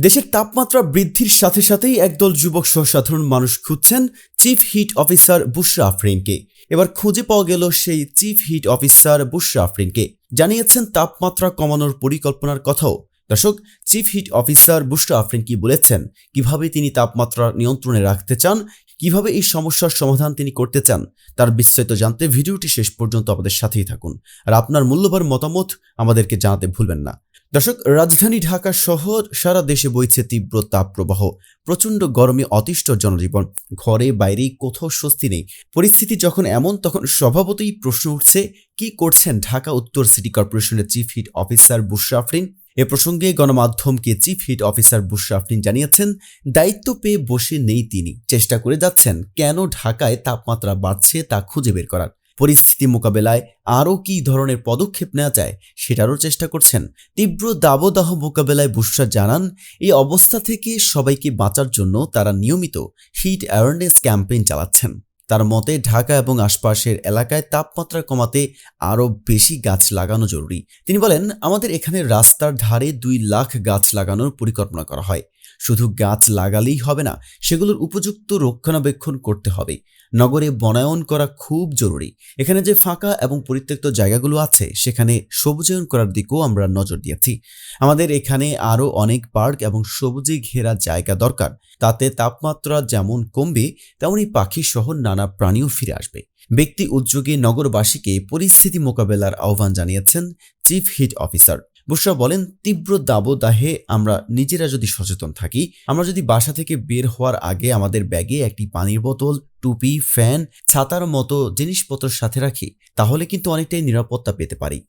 দেশের তাপমাত্রা বৃদ্ধির সাথে সাথেই একদল যুবক সহ সাধারণ মানুষ খুঁজছেন চিফ হিট অফিসার বুশরা আফরিনকে। এবার খুঁজে পাওয়া গেল সেই চিফ হিট অফিসার বুশরা আফরিনকে। জানিয়েছেন তাপমাত্রা কমানোর পরিকল্পনার কথাও। দর্শক, chief heat officer Bushra Afrin কি বলেছেন? কীভাবে তিনি তাপমাত্রা নিয়ন্ত্রণে রাখতে চান? কীভাবে এই সমস্যার সমাধান তিনি করতে চান? তার বিস্তারিত জানতে ভিডিওটি শেষ পর্যন্ত আমাদের সাথেই থাকুন। আর আপনার মূল্যবান মতামত আমাদেরকে জানাতে ভুলবেন না। দর্শক, রাজধানী ঢাকা শহর সারা দেশে বইছে তীব্র তাপপ্রবাহ। প্রচণ্ড গরমে অতিষ্ঠ জনজীবন। ঘরে, বাইরে কোথাও স্বস্তি নেই। পরিস্থিতি যখন এমন, তখন স্বভাবতই প্রশ্ন উঠছে, কি করছেন ঢাকা উত্তর সিটি কর্পোরেশনের chief heat officer Bushra Afrin? এ প্রসঙ্গে গণমাধ্যমকে chief heat officer Bushra Afrin জানিয়েছেন, দায়িত্ব পেয়ে বসে নেই তিনি। চেষ্টা করে যাচ্ছেন, কেন ঢাকায় তাপমাত্রা বাড়ছে তা খুঁজে বের করার। পরিস্থিতি মোকাবেলায় আরও কী ধরনের পদক্ষেপ নেওয়া যায় সেটারও চেষ্টা করছেন। তীব্র দাবদাহ মোকাবেলায় বুসরা জানান, এই অবস্থা থেকে সবাইকে বাঁচার জন্য তারা নিয়মিত হিট অ্যাওয়ারনেস ক্যাম্পেইন চালাচ্ছেন। তার মতে ঢাকা এবং আশপাশের এলাকায় তাপমাত্রা কমাতে আরও বেশি গাছ লাগানো জরুরি। তিনি বলেন, আমাদের এখানে রাস্তার ধারে দুই লাখ গাছ লাগানোর পরিকল্পনা করা হয়। শুধু গাছ লাগালেই হবে না, সেগুলোর উপযুক্ত রক্ষণাবেক্ষণ করতে হবে। নগরে বনায়ন করা খুব জরুরি। এখানে যে ফাঁকা এবং পরিত্যক্ত জায়গাগুলো আছে, সেখানে সবুজায়ন করার দিকেও আমরা নজর দিয়েছি। আমাদের এখানে আরও অনেক পার্ক এবং সবুজে ঘেরা জায়গা দরকার। তাতে তাপমাত্রা যেমন কমবে তেমনই পাখি সহ নানা প্রাণীও ফিরে আসবে। ব্যক্তি উদ্যোগে নগরবাসীকে পরিস্থিতি মোকাবেলার আহ্বান জানিয়েছেন চিফ হিট অফিসার। বুসরা বলেন, তীব্র দাবদাহে আমরা নিজেরা যদি সচেতন থাকি, আমরা যদি বাসা থেকে বের হওয়ার আগে আমাদের ব্যাগে একটি পানির বোতল, টুপি, ফ্যান, ছাতার মতো জিনিসপত্র সাথে রাখি, তাহলে কিন্তু অনেকটাই নিরাপত্তা পেতে পারি।